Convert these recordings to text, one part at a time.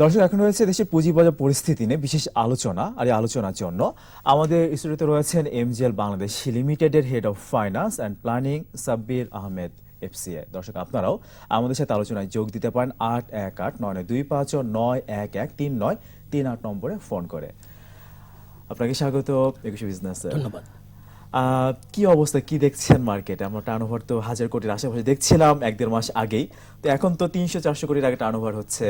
দর্শক এখন রয়েছে দেশের পুঁজিবাজার পরিস্থিতি নিয়ে বিশেষ আলোচনা আর এই আলোচনার জন্য আমাদের স্টুডিওতে রয়েছেন এমজিএল বাংলাদেশ লিমিটেডের head of finance and planning Sabbir Ahmed FCI দর্শক আপনারাও আমাদের সাথে আলোচনায় যোগ দিতে পারেন আট এক আট নয় নয় দুই পাঁচ নয় এক এক তিন নয় তিন আট নম্বরে ফোন করে। আপনাকে স্বাগত একুশে বিজনেস ধন্যবাদ। কি অবস্থা? কি দেখছেন মার্কেটে আমরা টার্নওভার তো হাজার কোটির আশেপাশে দেখছিলাম এক দেড় মাস আগেই। তো এখন তো তিনশো চারশো কোটির আগে টার্নওভার হচ্ছে।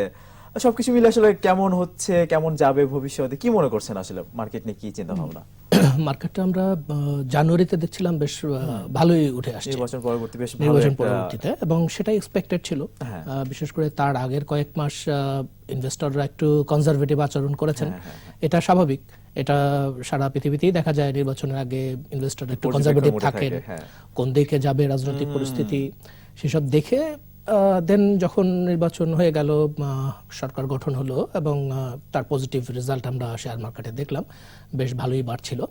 সবকিছু মিলে আসলে কেমন হচ্ছে কেমন যাবে ভবিষ্যতে? কি মনে করছেন আসলে মার্কেট নিয়ে কি চিন্তা ভাবনা মার্কেটটা আমরা জানুয়ারিতে দেখছিলাম বেশ ভালোই উঠে আসছে। নির্বাচন পরবর্তী বেশ ভালো নির্বাচন পরবর্তীতে এবং সেটাই এক্সপেক্টেড ছিল। হ্যাঁ। বিশেষ করে তার আগের কয়েক মাস ইনভেস্টররা একটু কনজারভেটিভ আচরণ করেছেন। হ্যাঁ, এটা স্বাভাবিক। এটা সারা পৃথিবীতেই দেখা যায় নির্বাচনের আগে ইনভেস্টর একটু কনজারভেটিভ থাকেন। থাকে, হ্যাঁ। কোন দিকে যাবে রাজনৈতিক পরিস্থিতি সেসব দেখে দেন যখন নির্বাচন হয়ে গেল সরকার গঠন হলো এবং তার পজিটিভ রেজাল্ট আমরা শেয়ার মার্কেটে দেখলাম বেশ ভালোই বাড়ছিল।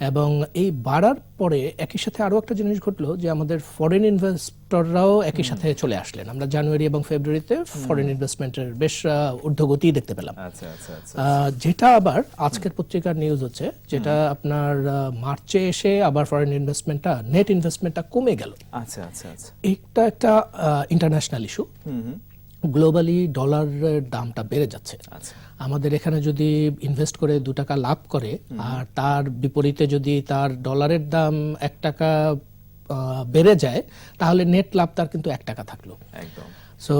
এবং এই বাড়ার পরে একই সাথে আরও একটা জিনিস ঘটলো যে আমাদের ফরেন ইনভেস্টররাও একই সাথে চলে আসলেন। আমরা জানুয়ারি এবং ফেব্রুয়ারিতে ফরেন ইনভেস্টমেন্টের বেশ ঊর্ধ্বগতি দেখতে পেলাম। আচ্ছা আচ্ছা আচ্ছা যেটা আবার আজকের পত্রিকার নিউজ হচ্ছে যেটা আপনার মার্চে এসে আবার ফরেন ইনভেস্টমেন্টটা নেট ইনভেস্টমেন্টটা কমে গেল। আচ্ছা আচ্ছা এটা একটা ইন্টারন্যাশনাল ইস্যু গ্লোবালি ডলারের দামটা বেড়ে যাচ্ছে। আমাদের এখানে যদি ইনভেস্ট করে দু টাকা লাভ করে আর তার বিপরীতে যদি তার ডলারের দাম এক টাকা বেড়ে যায় তাহলে নেট লাভ তার কিন্তু এক টাকা থাকল। একদম। সো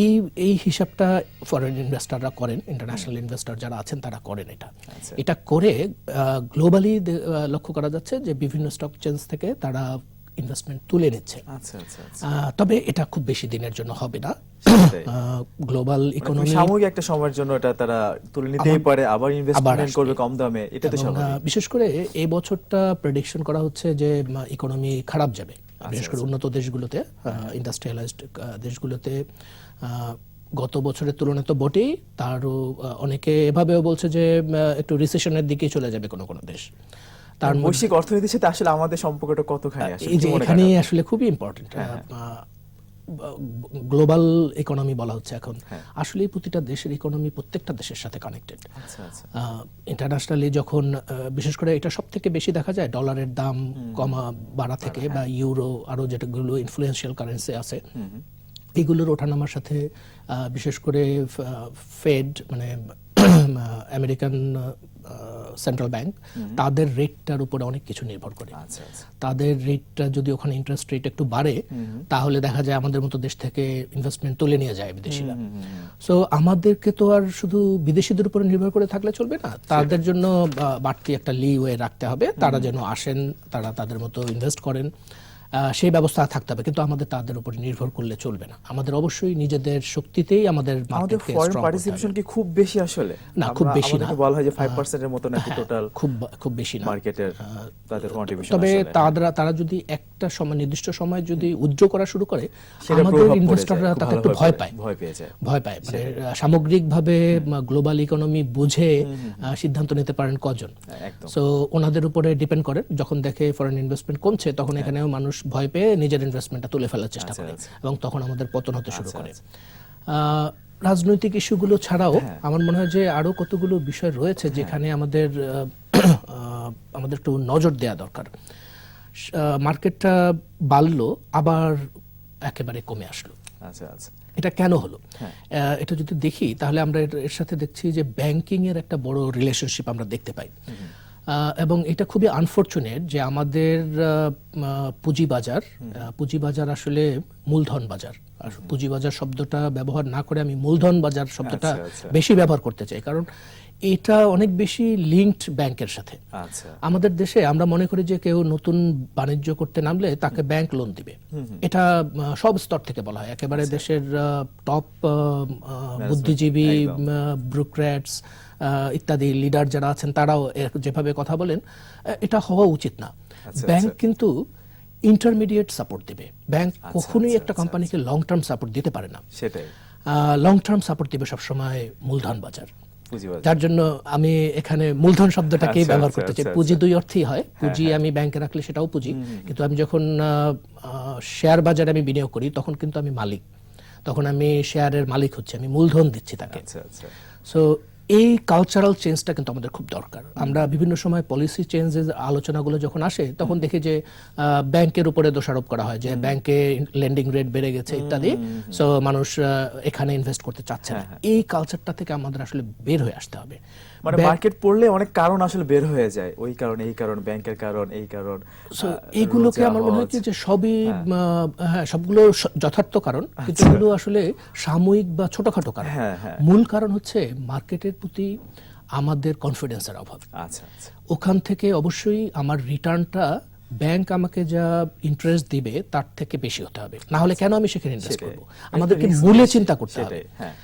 এই এই হিসাবটা ফরেন ইনভেস্টাররা করেন ইন্টারন্যাশনাল ইনভেস্টর যারা আছেন তারা করেন এটা। আচ্ছা। এটা করে গ্লোবালি লক্ষ্য করা যাচ্ছে যে বিভিন্ন স্টক চেঞ্জ থেকে তারা ইনভেস্টমেন্ট তুলে নিচ্ছে। আচ্ছা আচ্ছা আচ্ছা। তবে এটা খুব বেশি দিনের জন্য হবে না। গ্লোবাল মানে ইকোনমি সাময়িক একটা সময়ের জন্য এটা তারা তুলে নিতেই পারে আবার ইনভেস্টমেন্ট করবে কম দামে এটা তো বিশেষ করে এই বছরটা প্রেডিকশন করা হচ্ছে যে ইকোনমি খারাপ যাবে। বিশেষ করে উন্নত দেশগুলোতে ইন্ডাস্ট্রিয়ালাইজড দেশগুলোতে গত বছরের তুলনায় তো বটেই। তারও অনেকে এভাবেও বলছে যে একটু রিসেশনের দিকে চলে যাবে কোনো কোনো দেশ। তার বৈশ্বিক অর্থনীতির সাথে আসলে আমাদের সম্পর্কটা কতখানি আসলে এই যে এখানে আসলে খুবই ইম্পর্টেন্ট হ্যাঁ, গ্লোবাল ইকোনমি বলা হচ্ছে এখন। হ্যাঁ। আসলে প্রতিটা দেশের ইকোনমি প্রত্যেকটা দেশের সাথে কানেক্টেড আচ্ছা আচ্ছা। ইন্টারন্যাশনালি যখন বিশেষ করে এটা সব থেকে বেশি দেখা যায় ডলারের দাম কমা বাড়া থেকে বা ইউরো আরও যেটাগুলো ইনফ্লুয়েন্সিয়াল কারেন্সি আছে এগুলোর ওঠানামার সাথে বিশেষ করে ফেড মানে আমেরিকান সেন্ট্রাল ব্যাংক তাদের রেটটার উপরে অনেক কিছু নির্ভর করে। আচ্ছা আচ্ছা। তাদের রেটটা যদি ওখানে ইন্টারেস্ট রেট একটু বাড়ে তাহলে দেখা যায় আমাদের মতো দেশ থেকে ইনভেস্টমেন্ট তুলে নিয়ে যায় বিদেশিরা। সো আমাদেরকে তো আর শুধু বিদেশিদের উপরে নির্ভর করে থাকলে চলবে না। তাদের জন্য বাড়তি একটা লি ওয়ে রাখতে হবে। তারা যেন আসেন তারা তাদের মতো ইনভেস্ট করেন। সেই ব্যবস্থা থাকতে হবে। কিন্তু আমাদের তাদের উপর নির্ভর করলে চলবে না। আমাদের অবশ্যই নিজেদের শক্তিতেই আমাদের আমাদের ফরেন পার্টিসিপেশন কি খুব বেশি আসলে? না, খুব বেশি না। বলা হয় যে 5% এর মতো নাকি টোটাল খুব খুব বেশি না। মার্কেটের তাদের কন্ট্রিবিউশন তবে তারা তারা যদি একটা সময় নির্দিষ্ট সময় যদি উজ্জ্ব করা শুরু করে আমাদের ইনভেস্টররা তাতে একটু ভয় পায়। ভয় পেয়ে যায়। ভয় পায়। মানে সামগ্রিকভাবে গ্লোবাল ইকোনমি বুঝে সিদ্ধান্ত নিতে পারেন কজন। সো ওনাদের উপরে ডিপেন্ড করে যখন দেখে ফরেন ইনভেস্টমেন্ট কমছে তখন এখানেও মানুষ ভয় পেয়ে নিজের ইনভেস্টমেন্টটা তুলে ফেলার চেষ্টা আচ্ছা, করে আচ্ছা। এবং তখন আমাদের পতন হতে শুরু আচ্ছা, করে। আহ, রাজনৈতিক ইস্যুগুলো ছাড়াও হ্যাঁ। আমার মনে হয় যে আরও কতগুলো বিষয় রয়েছে যেখানে আমাদের আমাদের একটু নজর দেওয়া দরকার। মার্কেটটা বাড়লো আবার একেবারে কমে আসলো। আচ্ছা আচ্ছা। এটা কেন হলো? হ্যাঁ। এটা যদি দেখি তাহলে আমরা এর- সাথে দেখছি যে ব্যাংকিং এর একটা বড় রিলেশনশিপ আমরা দেখতে পাই। এবং এটা খুবই আনফরচুনেট যে আমাদের পুঁজিবাজার পুঁজিবাজার আসলে মূলধন বাজার। আর পুঁজিবাজার শব্দটা ব্যবহার না করে আমি মূলধন বাজার শব্দটা আচ্ছা, আচ্ছা। বেশি ব্যবহার করতে চাই। কারণ এটা অনেক বেশি লিঙ্কড ব্যাংকের সাথে। আচ্ছা। আমাদের দেশে আমরা মনে করি যে কেউ নতুন বাণিজ্য করতে নামলে তাকে ব্যাংক লোন দিবে। এটা সব স্তর থেকে বলা হয়। একেবারে আচ্ছা। দেশের টপ বুদ্ধিজীবী। ব্রুক্র্যাটস ইত্যাদি লিডার যারা আছেন তারাও যেভাবে কথা বলেন এটা হওয়া উচিত না। ব্যাংক আচ্ছা। কিন্তু ইন্টারমিডিয়েট সাপোর্ট দিবে। ব্যাংক কখনোই একটা কোম্পানিকে লং টার্ম সাপোর্ট দিতে পারে না। সেটাই। লং টার্ম সাপোর্ট দিবে সবসময় মূলধন বাজার। যার জন্য আমি এখানে মূলধন শব্দটাকেই আচ্ছা, ব্যবহার আচ্ছা, করতে চাই। আচ্ছা, পুঁজি। দুই অর্থেই হয়। পুঁজি আমি ব্যাংকে রাখলে সেটাও পুঁজি। কিন্তু আমি যখন শেয়ার বাজারে আমি বিনিয়োগ করি তখন কিন্তু আমি মালিক। তখন আমি শেয়ারের মালিক হচ্ছে আমি মূলধন দিচ্ছি তাকে। সো এই কালচারাল চেঞ্জটা কিন্তু আমাদের খুব দরকার। আমরা বিভিন্ন সময় পলিসি চেঞ্জের আলোচনাগুলো যখন আসে তখন দেখি যে আহ, ব্যাংকের উপরে দোষারোপ করা হয় যে ব্যাংকে লেন্ডিং রেট বেড়ে গেছে ইত্যাদি। সো মানুষ এখানে ইনভেস্ট করতে চাচ্ছে না। এই কালচারটা থেকে আমাদের আসলে বের হয়ে আসতে হবে। মানে মার্কেট পড়লে অনেক কারণ আসলে বের হয়ে যায়। ওই কারণ এই কারণ ব্যাংকের কারণ এই কারণ এইগুলোকে আমার মনে হয় হজ। যে সবই হ্যাঁ। সবগুলো যথার্থ কারণ। কিন্তু এগুলো আসলে সাময়িক বা ছোটখাটো কারণ। হ্যাঁ, হ্যাঁ। মূল কারণ হচ্ছে মার্কেটের প্রতি আমাদের কনফিডেন্সের অভাব। আচ্ছা আচ্ছা। ওখান থেকে অবশ্যই আমার রিটার্নটা ব্যাংক আমাকে যা ইন্টারেস্ট দিবে তার থেকে বেশি হতে হবে। না হলে কেন আমি সেখানে ইনভেস্ট। করব? আমাদেরকে মূলে চিন্তা করতে হবে। হ্যাঁ।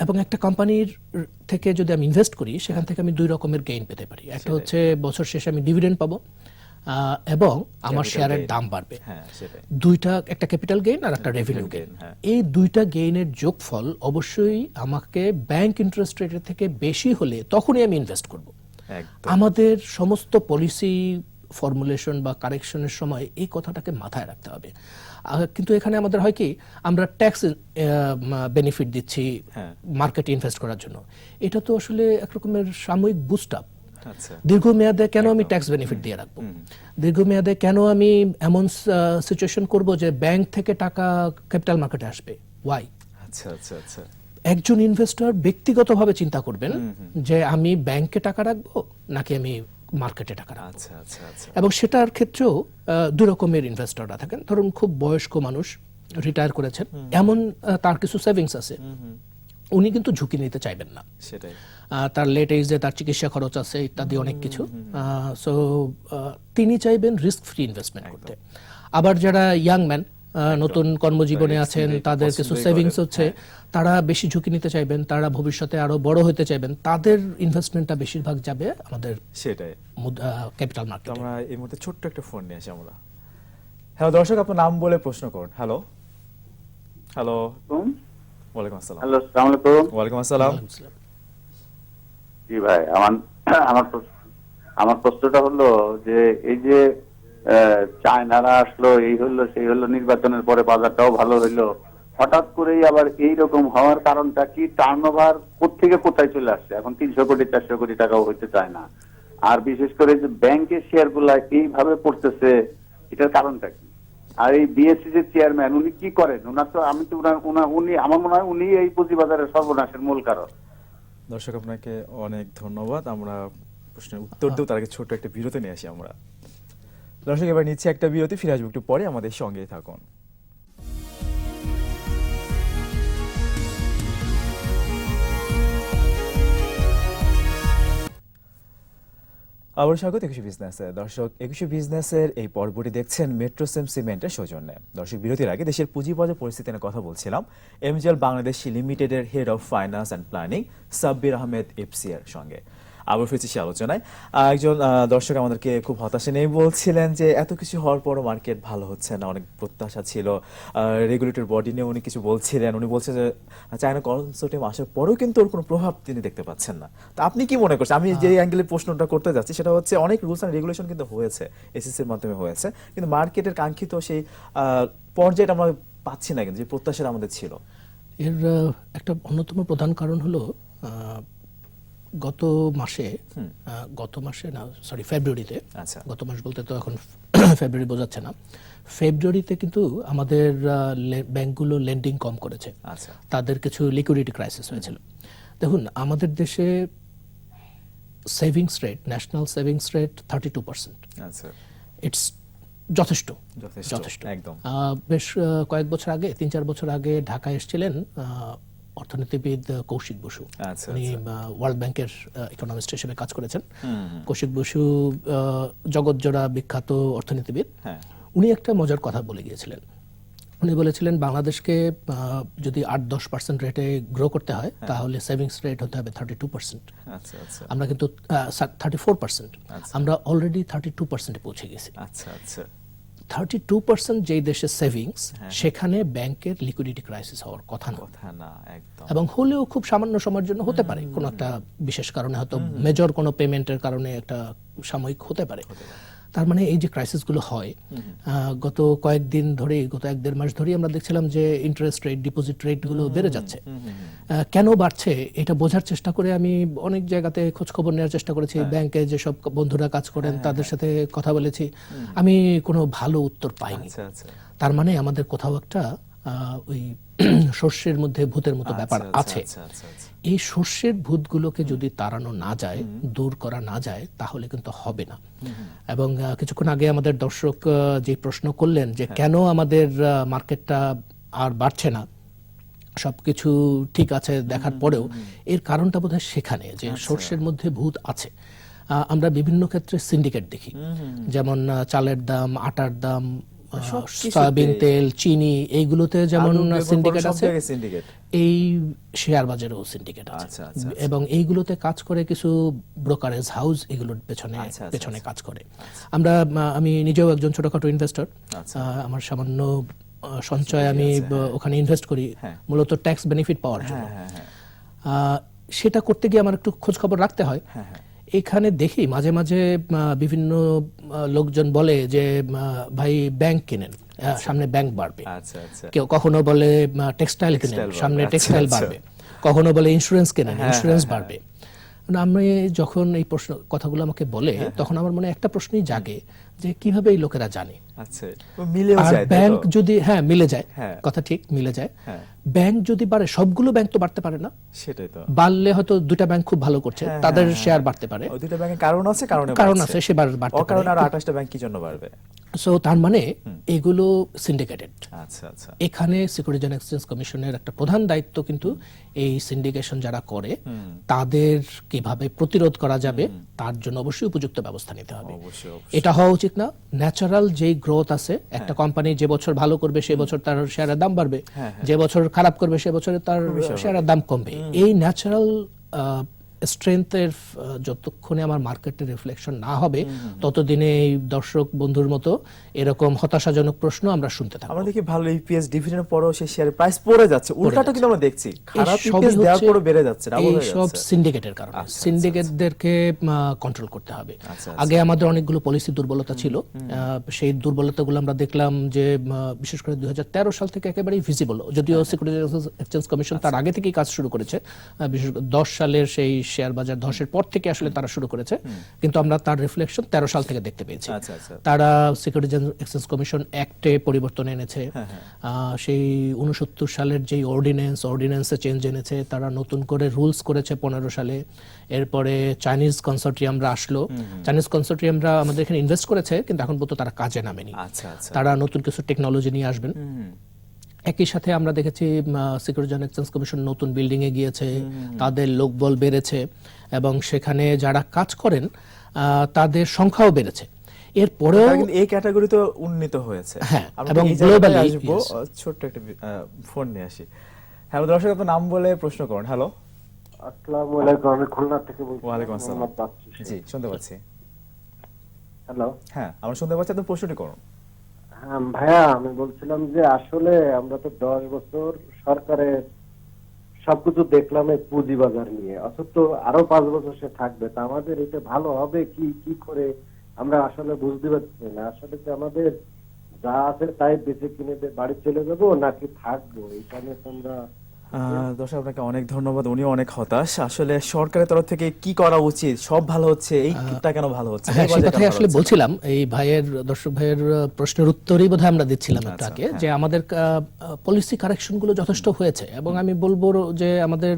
এবং একটা কোম্পানির থেকে যদি আমি ইনভেস্ট করি সেখান থেকে আমি দুই রকমের গেইন পেতে পারি। একটা হচ্ছে বছর শেষে আমি ডিভিডেন্ড পাবো এবং আমার শেয়ারের দাম বাড়বে। হ্যাঁ দুইটা একটা ক্যাপিটাল গেইন আর একটা রেভিনিউ গেইন হ্যাঁ। এই দুইটা গেইনের যোগফল অবশ্যই আমাকে ব্যাংক ইন্টারেস্ট রেটের থেকে বেশি হলে তখনই আমি ইনভেস্ট করব। আমাদের সমস্ত পলিসি ফর্মুলেশন বা কারেকশনের সময় এই কথাটাকে মাথায় রাখতে হবে। কিন্তু এখানে আমাদের হয় কি আমরা ট্যাক্স বেনিফিট দিচ্ছি হ্যাঁ। মার্কেটে ইনভেস্ট করার জন্য। এটা তো আসলে একরকমের সাময়িক বুস্ট আপ আচ্ছা। দীর্ঘমেয়াদে কেন আমি ট্যাক্স বেনিফিট দিয়ে রাখব? দীর্ঘমেয়াদে কেন আমি এমন সিচুয়েশন করব যে ব্যাংক থেকে টাকা ক্যাপিটাল মার্কেটে আসবে? ওয়াই আচ্ছা আচ্ছা আচ্ছা। একজন ইনভেস্টর ব্যক্তিগতভাবে চিন্তা করবেন যে আমি ব্যাংকে টাকা রাখব নাকি আমি মার্কেটে টাকা আচ্ছা আচ্ছা আচ্ছা। এবং সেটার ক্ষেত্রেও দুই রকমের ইনভেস্টররা থাকেন। ধরুন খুব বয়স্ক মানুষ রিটায়ার করেছেন। এমন তার কিছু সেভিংস আছে। উনি কিন্তু ঝুঁকি নিতে চাইবেন না। সেটাই। তার লেট এজে তার চিকিৎসা খরচ আছে ইত্যাদি অনেক কিছু। সো তিনি চাইবেন রিস্ক ফ্রি ইনভেস্টমেন্ট করতে। আবার যারা ইয়াং ম্যান নতুন কর্মজীবনে আছেন তাদের কিছু সেভিংস হচ্ছে তারা বেশি ঝুঁকি নিতে চাইবেন তারা ভবিষ্যতে আরও বড় হতে চাইবেন তাদের ইনভেস্টমেন্টটা বেশিরভাগ যাবে আমাদের সেটাই। ক্যাপিটাল মার্কেটে আমরা এই মুহূর্তে ছোট্ট একটা ফোন নিয়ে আসি আমরা। হ্যালো দর্শক আপনার নাম বলে প্রশ্ন করুন। হ্যালো হ্যালো ওয়ালাইকুম আসসালাম। হ্যালো সালাম আলাইকুম। ওয়ালাইকুম আসসালাম। জি ভাই আমার আমার প্রশ্ন- আমার প্রশ্নটা হলো যে এই যে চায়নারা আসলো, এই হলো, সেই হলো, নির্বাচনের পরে বাজারটাও ভালো হইল। হঠাৎ করেই আবার এই রকম হওয়ার কারণটা কি টার্ন ওভার থেকে কোথায় চলে আসছে? এখন তিনশো কোটি, চারশো কোটি টাকাও হইতে চায় না। আর বিশেষ করে যে ব্যাংকের শেয়ারগুলা এইভাবে পড়তেছে, এটার কারণটা কি? আর এই বিএসসি যে চেয়ারম্যান উনি কি করেন? ওনার তো, আমি তো উনি, আমার মনে হয় উনি এই পুঁজিবাজারের সর্বনাশের মূল কারণ দর্শক, আপনাকে অনেক ধন্যবাদ। আমরা প্রশ্নের উত্তর দেব তার আগে ছোট একটা বিরতি নিয়ে আসি আমরা। দর্শক, এবার নিচ্ছে একটা বিরতি, ফিরে আসব একটু পরে, আমাদের সঙ্গেই থাকুন। আবার স্বাগত একুশে বিজনেসে দর্শক, একুশে বিজনেসের এই পর্বটি দেখছেন মেট্রোসেম সিমেন্টের সৌজন্যে। দর্শক, বিরতির আগে দেশের পুঁজিবাজার পরিস্থিতি নিয়ে কথা বলছিলাম। এমজিএল বাংলাদেশ লিমিটেডের head of finance and planning Sabbir Ahmed FC এর সঙ্গে। আবার ফিরছি সে আলোচনায়। একজন দর্শক আমাদেরকে খুব হতাশা নিয়ে বলছিলেন যে এত কিছু হওয়ার পরও মার্কেট ভালো হচ্ছে না অনেক প্রত্যাশা ছিল। রেগুলেটর বডি নিয়ে উনি কিছু বলছিলেন। উনি বলছেন যে চায়না কনসোর্টিয়াম আসার পরেও কিন্তু ওর কোনো প্রভাব তিনি দেখতে পাচ্ছেন না। তা আপনি কি মনে করছেন? আমি যে অ্যাঙ্গেলে প্রশ্নটা করতে যাচ্ছি সেটা হচ্ছে অনেক রুলস অ্যান্ড রেগুলেশন কিন্তু হয়েছে এসএসসির মাধ্যমে হয়েছে। কিন্তু মার্কেটের কাঙ্ক্ষিত সেই পর্যায়টা আমরা পাচ্ছি না কিন্তু যে প্রত্যাশাটা আমাদের ছিল। এর একটা অন্যতম প্রধান কারণ হলো গত মাসে গত মাসে না সরি ফেব্রুয়ারিতে আচ্ছা। গত মাস বলতে তো এখন ফেব্রুয়ারি বোঝাচ্ছে না। ফেব্রুয়ারিতে কিন্তু আমাদের ব্যাংকগুলো লেন্ডিং কম করেছে। আচ্ছা। তাদের কিছু লিকুইডিটি ক্রাইসিস হয়েছিল। দেখুন আমাদের দেশে savings rate national savings rate thirty two percent it's যথেষ্ট। যথেষ্ট, একদম। বেশ কয়েক বছর আগে তিন চার বছর আগে ঢাকায় এসেছিলেন অর্থনীতিবিদ কৌশিক বসু। আচ্ছা, উনি ওয়ার্ল্ড ব্যাংকের ইকোনমিস্ট হিসেবে কাজ করেছেন। কৌশিক বসু জগৎজোড়া বিখ্যাত অর্থনীতিবিদ। হ্যাঁ। উনি একটা মজার কথা বলে গিয়েছিলেন। উনি বলেছিলেন বাংলাদেশকে যদি আট দশ পার্সেন্ট রেটে গ্রো করতে হয় হ্যাঁ। তাহলে সেভিংস রেট হতে হবে থার্টি টু পার্সেন্ট আমরা কিন্তু থার্টি ফোর পার্সেন্ট আমরা অলরেডি থার্টি টু পার্সেন্টে পৌঁছে গেছি। আচ্ছা আচ্ছা। থার্টি টু পার্সেন্ট যেই দেশের সেভিংস হ্যাঁ। সেখানে ব্যাংকের লিকুইডিটি ক্রাইসিস হওয়ার কথা না। কথা না একদম। এবং হলেও খুব সামান্য সময়ের জন্য হতে পারে। কোনো একটা বিশেষ কারণে হয়তো মেজর কোনো পেমেন্টের কারণে একটা সাময়িক হতে পারে। তার মানে এই যে ক্রাইসিসগুলো হয় গত কয়েকদিন ধরে গত এক দেড় মাস ধরেই আমরা দেখছিলাম যে ইন্টারেস্ট রেট ডিপোজিট রেটগুলো বেড়ে যাচ্ছে। কেন বাড়ছে এটা বোঝার চেষ্টা করে আমি অনেক জায়গাতে খোঁজ খবর নেওয়ার চেষ্টা করেছি। ব্যাংকে যেসব বন্ধুরা কাজ করেন তাদের সাথে কথা বলেছি। আমি কোনো ভালো উত্তর পাইনি। আচ্ছা আচ্ছা। তার মানে আমাদের কোথাও একটা ওই শস্যের মধ্যে ভূতের মতো ব্যাপার আচ্ছা, আছে। আচ্ছা আচ্ছা আচ্ছা। এই শস্যের ভূতগুলোকে যদি তাড়ানো না যায় দূর করা না যায় তাহলে কিন্তু হবে না। এবং কিছুক্ষণ আগে আমাদের দর্শক যে প্রশ্ন করলেন যে কেন আমাদের মার্কেটটা আর বাড়ছে না সবকিছু ঠিক আছে দেখার পরেও এর কারণটা বোধহয় সেখানে যে শস্যের মধ্যে ভূত আছে। আমরা বিভিন্ন ক্ষেত্রে সিন্ডিকেট দেখি। যেমন চালের দাম আটার দাম সয়াবিন তেল চিনি এইগুলোতে যেমন সিন্ডিকেট আছে এই শেয়ার বাজারেও সিন্ডিকেট আছে। আচ্ছা, আচ্ছা, এবং এইগুলোতে কাজ করে কিছু ব্রোকারেজ হাউস এগুলোর পেছনে আচ্ছা, আচ্ছা, পেছনে কাজ করে। আমরা আমি নিজেও একজন ছোটখাটো ইনভেস্টর আচ্ছা। আমার সামান্য সঞ্চয় আমি ওখানে ইনভেস্ট করি হ্যাঁ। মূলত ট্যাক্স বেনিফিট পাওয়ার জন্য। হ্যাঁ হ্যাঁ হ্যাঁ। আহ, সেটা করতে গিয়ে আমার একটু খোঁজ খবর রাখতে হয়। হ্যাঁ, হ্যাঁ। এখানে দেখি মাঝে মাঝে বিভিন্ন লোকজন বলে যে ভাই ব্যাংক কিনেন সামনে ব্যাংক বাড়বে। আচ্ছা আচ্ছা। কেউ কখনো বলে টেক্সটাইল কিনেন সামনে টেক্সটাইল আচ্ছা, বাড়বে। কখনো বলে ইন্স্যুরেন্স কেনেন হ্যাঁ, ইন্স্যুরেন্স হ্যাঁ, বাড়বে। মানে আমি যখন এই প্রশ্ন কথাগুলো আমাকে বলে হ্যাঁ, তখন আমার মনে একটা প্রশ্নই জাগে যে কীভাবে এই লোকেরা জানে? আচ্ছা যায় ব্যাংক? যদি হ্যাঁ মিলে যায়। হ্যাঁ। কথা ঠিক মিলে যায়। হ্যাঁ। ব্যাংক যদি বাড়ে সবগুলো ব্যাংক তো বাড়তে পারে না। সেটাই তো। বাড়লে হয়তো দুটা ব্যাংক খুব ভালো করছে হ্যাঁ, তাদের হ্যাঁ, শেয়ার বাড়তে পারে। ওই দুইটা ব্যাংকের কারণ আছে কারণে কারণ আছে সেবার বাড়তে পারে। অকারণে আর আঠাশটা ব্যাংক কি জন্য বাড়বে? সো তার মানে এগুলো সিন্ডিকেটেড আচ্ছা আচ্ছা। এখানে সিকিউরিটি অ্যান্ড এক্সচেঞ্জ কমিশনের একটা প্রধান দায়িত্ব কিন্তু এই সিন্ডিকেশন যারা করে তাদের কীভাবে প্রতিরোধ করা যাবে তার জন্য অবশ্যই উপযুক্ত ব্যবস্থা নিতে হবে। এটা হওয়া উচিত না। ন্যাচারাল যেই গ্রোথ আছে। হ্যাঁ। একটা কোম্পানি যে বছর ভালো করবে সে বছর তার শেয়ারের দাম বাড়বে। হ্যাঁ, যে বছর খারাপ করবে সে বছরে তার শেয়ারের দাম কমবে। এই ন্যাচারাল স্ট্রেংথের যতক্ষণে আমার মার্কেটে রিফ্লেকশন না হবে ততদিনে এই দর্শক বন্ধুর মতো এরকম হতাশাজনক প্রশ্ন আমরা শুনতে থাকব। আমরা দেখি ভালো ইপিএস ডিভিডেন্ড পরেও সেই শেয়ারের প্রাইস পড়ে যাচ্ছে। উল্টাটা কিন্তু আমরা দেখছি। খারাপ ইপিএস দেওয়ার পরও বেড়ে যাচ্ছে এই সব সিন্ডিকেটের কারণে। আচ্ছা, আচ্ছা, সিন্ডিকেটদেরকে কন্ট্রোল করতে হবে। আচ্ছা, আগে আমাদের অনেকগুলো পলিসি দুর্বলতা ছিল। সেই দুর্বলতাগুলো আমরা দেখলাম যে বিশেষ করে দুই হাজার তেরো সাল থেকে একেবারেই ভিজিবল যদিও সিকিউরিটি এক্সচেঞ্জ কমিশন তার আগে থেকেই কাজ শুরু করেছে। বিশেষ করে দশ সালের সেই শেয়ার বাজার ধসের পর থেকে আসলে তারা শুরু করেছে। কিন্তু আমরা তার রিফ্লেকশন তেরো সাল থেকে দেখতে পেয়েছি। আচ্ছা আচ্ছা। তারা সিকিউরিটি এক্সচেঞ্জ কমিশন অ্যাক্টে পরিবর্তন এনেছে। আহ, সেই উনসত্তর সালের যে অর্ডিন্যান্স অর্ডিন্যান্সে চেঞ্জ এনেছে তারা নতুন করে রুলস করেছে পনেরো সালে। এরপরে চাইনিজ কনসোর্টিয়ামরা আসলো। চাইনিজ কনসোর্টিয়ামরা আমাদের এখানে ইনভেস্ট করেছে কিন্তু এখন পর্যন্ত তারা কাজে নামেনি। আচ্ছা তারা নতুন কিছু টেকনোলজি নিয়ে আসবেন। একই সাথে আমরা দেখেছি সিকিউরিটি অ্যান্ড এক্সচেঞ্জ কমিশন নতুন বিল্ডিং এ গিয়েছে তাদের লোকবল বেড়েছে এবং সেখানে যারা কাজ করেন আহ, তাদের সংখ্যাও বেড়েছে। এরপরেও এই ক্যাটাগরিতে উন্নীত হয়েছে। হ্যাঁ, আমরা এবং আসব ছোট্ট একটা ফোন নিয়ে আসি। হ্যালো দর্শক আপনার নাম বলে প্রশ্ন করুন। হ্যালো আসসালামু আলাইকুম আমি খুলনা থেকে বলছি। আসসালাম। মোহাম্মদ বাদশা। শেখ। জি শুনতে পাচ্ছি। হ্যালো হ্যাঁ আমরা শুনতে পাচ্ছি আপনি প্রশ্নটি করুন। হ্যাঁ ভাইয়া, আমি বলছিলাম যে আসলে আমরা তো দশ বছর সরকারের সবকিছু দেখলাম এই পুঁজি বাজার নিয়ে। অথচ আরও পাঁচ বছর সে থাকবে। তা আমাদের এটা ভালো হবে? কি কি করে? আমরা আসলে বুঝতে পারছি না। আসলে যে আমাদের যা আছে তাই বেঁচে কিনে বাড়ি চলে যাব নাকি থাকব? এখানে তো আমরা দর্শক আপনাকে অনেক ধন্যবাদ। উনিও অনেক হতাশ। আসলে সরকারের তরফ থেকে কি করা উচিত? সব ভালো হচ্ছে এইটা কেন ভালো হচ্ছে? হ্যাঁ সে কথাই আসলে বলছিলাম। এই ভাইয়ের দর্শক ভাইয়ের প্রশ্নের উত্তরই বোধহয় আমরা দিচ্ছিলাম একটু আচ্ছা, আগে হ্যাঁ। যে আমাদের পলিসি যথেষ্ট হয়েছে এবং আমি বলব যে আমাদের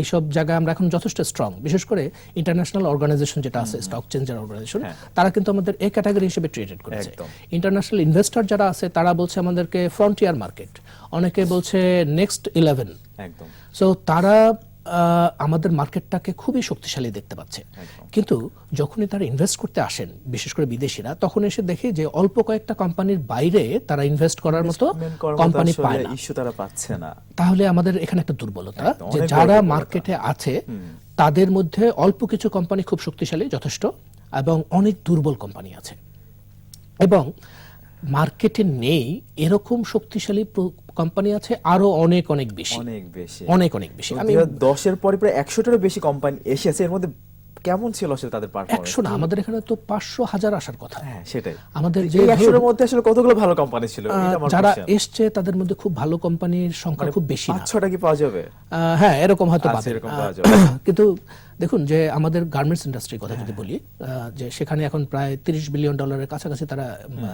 এইসব জায়গায় আমরা এখন যথেষ্ট স্ট্রং বিশেষ করে ইন্টারন্যাশনাল অর্গানাইজেশন যেটা আছে স্টক চেঞ্জার অর্গানাইজেশন তারা কিন্তু আমাদের এ ক্যাটাগরি হিসেবে ট্রিটেড করেছে। ইন্টারন্যাশনাল ইনভেস্টর যারা আছে তারা বলছে আমাদেরকে ফ্রন্টিয়ার মার্কেট অনেকে বলছে নেক্সট ইলেভেন একদম। সো তারা আমাদের মার্কেটটাকে খুবই শক্তিশালী দেখতে পাচ্ছে। কিন্তু যখনই তারা ইনভেস্ট করতে আসেন বিশেষ করে বিদেশিরা তখন এসে দেখে যে অল্প কয়েকটা কোম্পানির বাইরে তারা ইনভেস্ট করার মতো Investment করার মতো কোম্পানি পায় না। ইস্যু তারা পাচ্ছে না। তাহলে আমাদের এখানে একটা দুর্বলতা যে যারা মার্কেটে আছে তাদের মধ্যে অল্প কিছু কোম্পানি খুব শক্তিশালী যথেষ্ট এবং অনেক দুর্বল কোম্পানি আছে। এবং মার্কেটে নেই এরকম শক্তিশালী কোম্পানি আছে আরও অনেক অনেক বেশি। অনেক বেশি। অনেক অনেক বেশি। আমি দশের পরে প্রায় একশোটারও বেশি কোম্পানি এসেছে এর মধ্যে কেমন ছিল আসলে তাদের পারফরমেন্স একশো না আমাদের এখানে তো পাঁচশো হাজার আসার কথা। হ্যাঁ সেটাই। আমাদের যে একশোর মধ্যে আসলে কতগুলো ভালো কোম্পানি ছিল? এটা আমার যারা। এসছে তাদের মধ্যে খুব ভালো কোম্পানির সংখ্যা খুব বেশি না। ছটা কি পাওয়া যাবে? হ্যাঁ এরকম হয়তো আচ্ছা, পাবেন এরকম পাওয়া যাবে। কিন্তু দেখুন যে আমাদের গার্মেন্টস ইন্ডাস্ট্রির কথা হ্যাঁ। যদি বলি যে সেখানে এখন প্রায় তিরিশ বিলিয়ন ডলারের কাছাকাছি তারা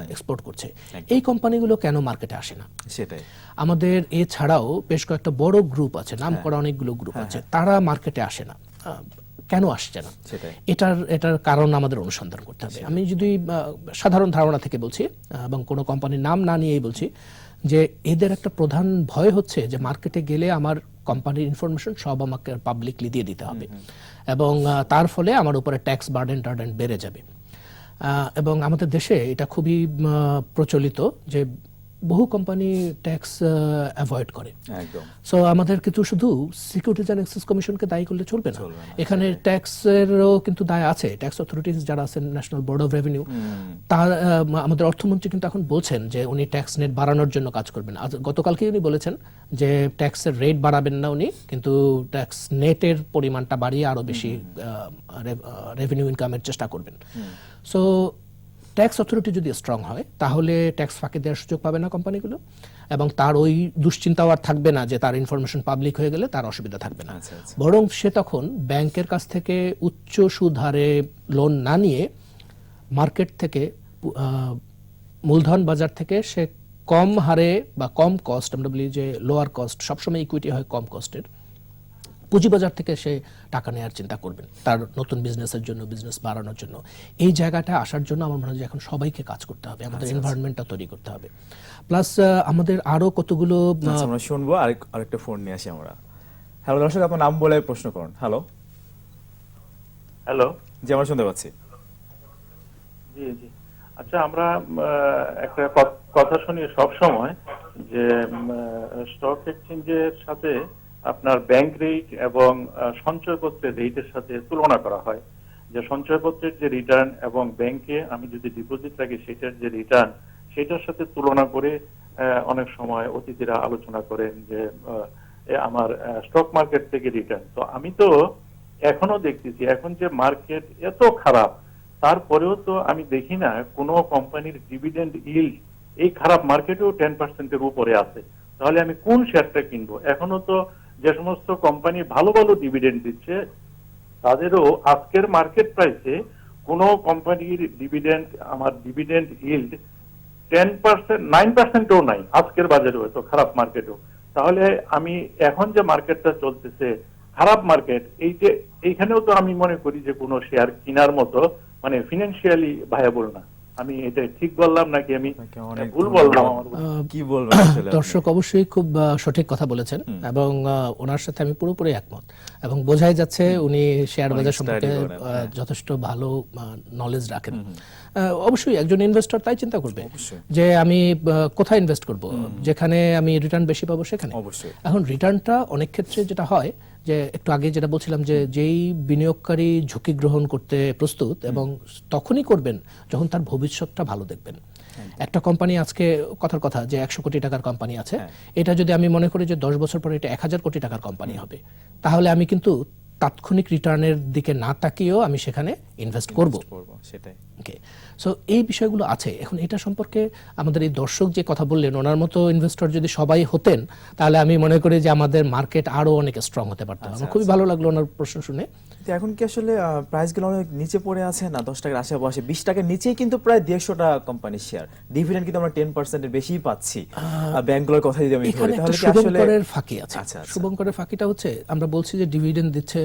এক্সপোর্ট করছে। এই কোম্পানিগুলো কেন মার্কেটে আসে না? সেটাই। আমাদের এছাড়াও বেশ কয়েকটা বড় গ্রুপ আছে নাম হ্যাঁ। করা অনেকগুলো গ্রুপ আছে তারা মার্কেটে আসে না। কেন আসছে না? এটার এটার কারণ আমাদের অনুসন্ধান করতে হবে। আমি যদি সাধারণ ধারণা থেকে বলছি এবং কোনো কোম্পানির নাম না নিয়েই বলছি যে এদের একটা প্রধান ভয় হচ্ছে যে মার্কেটে গেলে আমার কোম্পানির ইনফরমেশন সব আমাকে পাবলিকলি দিয়ে দিতে হবে। এবং তার ফলে আমার উপরে ট্যাক্স বার্ডেন টার্ডেন বেড়ে যাবে। এবং আমাদের দেশে এটা খুবই প্রচলিত যে বহু কোম্পানি ট্যাক্স অ্যাভয়েড করে। সো আমাদের কিন্তু শুধু সিকিউরিটিজ অ্যান্ড এক্সেস কমিশনকে দায়ী করলে চলবে না। এখানে ট্যাক্সেরও কিন্তু দায় আছে। ট্যাক্স অথরিটিস যারা আছেন ন্যাশনাল বোর্ড অফ রেভিনিউ তার আহ, আমাদের অর্থমন্ত্রী কিন্তু এখন বলছেন যে উনি ট্যাক্স নেট বাড়ানোর জন্য কাজ করবেন। আজ গতকালকে উনি বলেছেন যে ট্যাক্সের রেট বাড়াবেন না উনি কিন্তু ট্যাক্স নেটের পরিমাণটা বাড়িয়ে আরও বেশি রেভিনিউ ইনকামের চেষ্টা করবেন। সো ট্যাক্স অথরিটি যদি স্ট্রং হয় তাহলে ট্যাক্স ফাঁকি দেওয়ার সুযোগ পাবে না কোম্পানিগুলো এবং তার ওই দুশ্চিন্তাও আর থাকবে না যে তার ইনফরমেশন পাবলিক হয়ে গেলে তার অসুবিধা থাকবে না আচ্ছা, আচ্ছা। বরং সে তখন ব্যাংকের কাছ থেকে উচ্চ সুদ হারে লোন না নিয়ে মার্কেট থেকে মূলধন বাজার থেকে সে কম হারে বা কম কস্ট আমরা বলি যে লোয়ার কস্ট সবসময় ইকুইটি হয় কম কস্টের পুঁজিবাজার থেকে সে টাকা নেওয়ার চিন্তা করবেন। তার নতুন বিজনেসের জন্য বিজনেস বাড়ানোর জন্য। এই জায়গাটা আসার জন্য আমার মনে হয় যে এখন সবাইকে কাজ করতে হবে আমাদের এনভায়রনমেন্টটা তৈরি করতে হবে। প্লাস আমাদের আরও কতগুলো আচ্ছা আমরা শুনব আরেক আরেকটা ফোন নিয়ে আসি আমরা। হ্যালো দর্শক আপনার নাম বলে প্রশ্ন করুন। হ্যালো হ্যালো জি আমরা শুনতে পাচ্ছি। জি জি। আচ্ছা আমরা আহ, একটা কথা শুনি সব সময় যে স্টক এক্সচেঞ্জের সাথে আপনার ব্যাংক রেট এবং সঞ্চয়পত্রের রেটের সাথে তুলনা করা হয়। যে সঞ্চয়পত্রের যে রিটার্ন এবং ব্যাংকে আমি যদি ডিপোজিট রাখি, সেটার যে রিটার্ন সেটার সাথে তুলনা করে অনেক সময় অতিথিরা আলোচনা করেন যে আমার স্টক মার্কেট থেকে রিটার্ন তো আমি তো এখনও দেখতেছি, এখন যে মার্কেট এত খারাপ, তারপরেও তো আমি দেখি না কোনো কোম্পানির ডিভিডেন্ড ইল্ড এই খারাপ মার্কেটেও টেন পার্সেন্টের উপরে আছে। তাহলে আমি কোন শেয়ারটা কিনবো? এখনও তো যে সমস্ত কোম্পানি ভালো ভালো ডিভিডেন্ড দিচ্ছে, তাদেরও আজকের মার্কেট প্রাইসে কোনো কোম্পানির ডিভিডেন্ড আমার dividend yield ten percent nine পার্সেন্টও নাই, আজকের বাজারেও এত খারাপ মার্কেটও তাহলে আমি এখন যে মার্কেটটা চলতেছে, খারাপ মার্কেট এই যে এইখানেও তো আমি মনে করি যে কোনো শেয়ার কেনার মতো মানে ফিনান্সিয়ালি ভায়াবল না। আমি এটা ঠিক বললাম নাকি আমি? ভুল বললাম কি বলবেন দর্শক অবশ্যই খুব আহ, সঠিক কথা বলেছেন এবং ওনার সাথে আমি পুরোপুরি একমত। এবং বোঝাই যাচ্ছে উনি শেয়ার বাজার সম্পর্কে আহ, হ্যাঁ। যথেষ্ট ভালো নলেজ রাখেন। আহ, অবশ্যই একজন ইনভেস্টর তাই চিন্তা করবে যে আমি কোথায় ইনভেস্ট করব? যেখানে আমি রিটার্ন বেশি পাবো সেখানে। অবশ্যই। এখন রিটার্নটা অনেক ক্ষেত্রে যেটা হয় যে একটু আগে যেটা বলছিলাম যে যেই বিনিয়োগকারী ঝুঁকি গ্রহণ করতে প্রস্তুত এবং তখনই করবেন যখন তার ভবিষ্যৎটা ভালো দেখবেন। একটা কোম্পানি আজকে কথার কথা যে একশো কোটি টাকার কোম্পানি আছে এটা যদি আমি মনে করি যে দশ বছর পরে এটা এক হাজার কোটি টাকার কোম্পানি হবে তাহলে আমি কিন্তু তাৎক্ষণিক রিটার্নের দিকে না তাকিয়েও আমি সেখানে ইনভেস্ট করব। করব সেটাই। ওকে সো এই বিষয়গুলো আছে। এখন এটা সম্পর্কে আমাদের এই দর্শক যে কথা বললেন ওনার মতো ইনভেস্টর যদি সবাই হতেন তাহলে আমি মনে করি যে আমাদের মার্কেট আরও অনেক স্ট্রং হতে পারতো। আমার খুবই ভালো লাগল ওনার প্রশ্ন শুনে। তো এখন কি আসলে প্রাইসগুলো অনেক নিচে পড়ে আছে? না দশ টাকার আশেপাশে? বিশ টাকার নিচেই কিন্তু প্রায় দেড়শোটা কোম্পানির শেয়ার ডিভিডেন্ড কিন্তু আমরা টেন পার্সেন্টের বেশি পাচ্ছি। ব্যাংকগুলোর কথা যদি আমি ধরি তাহলে কি আসলে ফাঁকি আছে। আচ্ছা, আচ্ছা। শুভঙ্করের ফাঁকিটা হচ্ছে আমরা বলছি যে ডিভিডেন্ড দিচ্ছে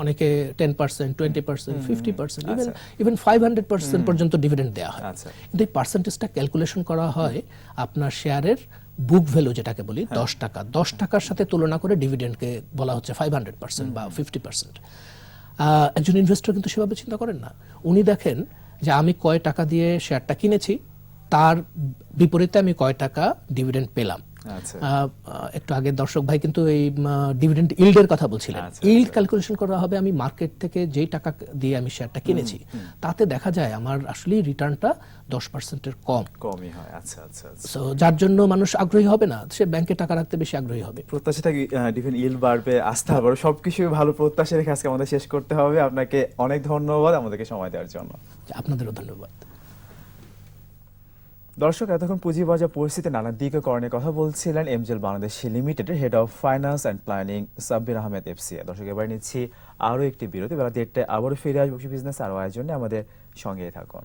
অনেকে ten percent twenty percent fifty percent even even five hundred percent পর্যন্ত ডিভিডেন্ড দেওয়া হয়। আচ্ছা। কিন্তু এই পার্সেন্টেজটা ক্যালকুলেশন করা হয় আপনার শেয়ারের বুক ভ্যালু যেটাকে বলি হ্যাঁ। দশ টাকা। দশ টাকার সাথে তুলনা করে ডিভিডেন্ডকে বলা হচ্ছে ফাইভ হান্ড্রেড পার্সেন্ট বা ফিফটি পার্সেন্ট একজন ইনভেস্টর কিন্তু সেভাবে চিন্তা করেন না। উনি দেখেন যে আমি কয় টাকা দিয়ে শেয়ারটা কিনেছি তার বিপরীতে আমি কয় টাকা ডিভিডেন্ড পেলাম। একটু আগে দর্শক ভাই কিন্তু এই ডিভিডেন্ড ইল্ডের কথা বলছিলেন। আচ্ছা, ইল্ড ক্যালকুলেশন করা হবে আমি মার্কেট থেকে যেই টাকা দিয়ে আমি শেয়ারটা কিনেছি তাতে দেখা যায় আমার আসলে রিটার্নটা দশ পার্সেন্টের কম। কমই হয় আচ্ছা আচ্ছা আচ্ছা। সো যার জন্য মানুষ আগ্রহী হবে না সে ব্যাংকে টাকা রাখতে বেশি আগ্রহী হবে। প্রত্যাশা থাকি ডিফেন্ট ইল বাড়বে আস্থা বাড়বে সবকিছু ভালো প্রত্যাশা রেখে আজকে আমাদের শেষ করতে হবে। আপনাকে অনেক ধন্যবাদ আমাদেরকে সময় দেওয়ার জন্য। আপনাদেরও ধন্যবাদ। দর্শক, এতক্ষণ পুঁজিবাজার পরিস্থিতি নানা দিকে করণের কথা বলছিলেন এমজেল বাংলাদেশ লিমিটেডের head of finance and planning Sabbir Ahmed FC. দর্শক, এবার নিচ্ছি আরও একটি বিরতি। বেলা দেড়টায় আবারও ফিরে আসব বিজনেস আরও আয়োজনে। আমাদের সঙ্গেই থাকুন।